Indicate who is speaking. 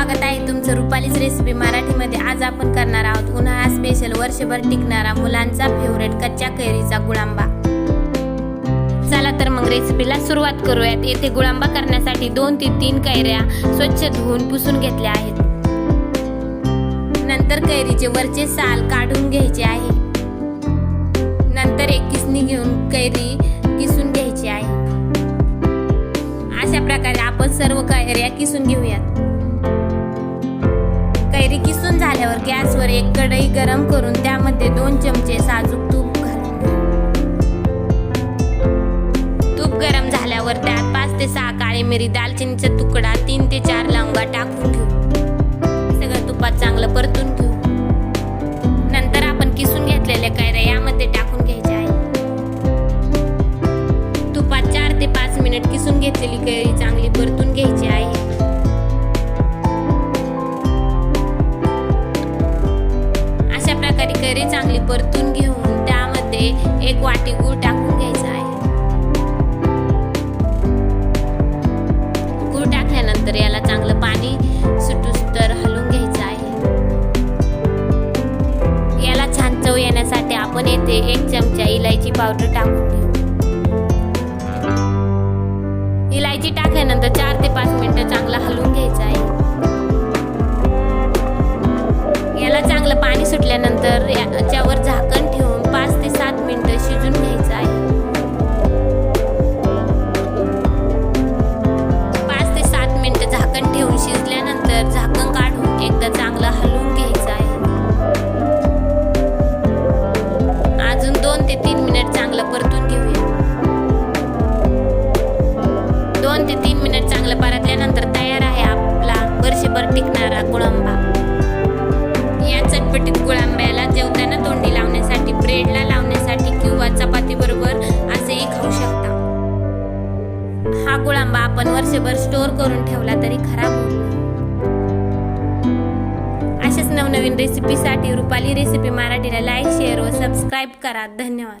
Speaker 1: स्वागत आहे तुमचं रुपालीच रेसिपी मराठीमध्ये. आज आपण करणार आहोत उन्हाळा स्पेशल वर्षभर टिकणारा मुलांचा फेवरेट कच्च्या कैरीचा गुळांबा. चला तर मग रेसिपीला सुरुवात करूयात. येथे गुळांबा करण्यासाठी दोन ते तीन कैऱ्या स्वच्छ धुवून पुसून घेतल्या आहेत. नंतर कैरीचे वरचे साल काढून घ्यायचे आहे. नंतर एक किसणी घेऊन कैरी किसून घ्यायची आहे. अशा प्रकारे आपण सर्व कैऱ्या किसून घेऊयात. कैरी किसून झाल्यावर गॅसवर एक कढई गरम करून त्यामध्ये दोन चमचे साजूक तूप घालून. तूप गरम झाल्यावर त्यात पाच ते सहा काळी मिरी दालचिनीचा तुकडा तीन ते चार लवंगा टाकून घेऊ सगळं तुपात चांगलं परतून घेऊ नंतर आपण किसून घेतलेल्या कैऱ्या यामध्ये टाकून घ्यायच्या आहे तुपात चार ते पाच मिनिट किसून घेतलेली कैरी चांगली परतून घ्यायची आहे. अशा चांगली परतून घेऊन त्यामध्ये एक वाटी गूळ टाकून घ्यायचा आहे. गूळ टाकल्यानंतर याला चांगलं पाणी सुटूस तर हलवून घ्यायचं आहे. याला छान चव येण्यासाठी आपण येथे एक चमचा इलायची पावडर टाकून घेऊ. इलायची टाकल्यानंतर चार ते पाच मिनिटं चांगलं हलवून घ्यायचं आहे. केल्यानंतर याच्यावर झाकण ठेवून पाच ते सात मिनिटं शिजून घ्यायचं आहे. पाच ते सात मिनिटं झाकण ठेवून शिजल्यानंतर झाकण काढून एकदा चांगलं हलवून घ्यायचं आहे. अजून दोन ते तीन मिनिट चांगलं परतून घेऊया. चटपटीत गुळांब्याला जेवताना तोंडी लावण्यासाठी ब्रेडला लावण्यासाठी किंवा चपाती बरोबर असेही खाऊ शकता. हा गुळांबा आपण वर्षभर स्टोअर करून ठेवला तरी खराब होत अशाच नवनवीन रेसिपीसाठी रुपाली रेसिपी मराठीला लाईक शेअर व सबस्क्राईब करा. धन्यवाद.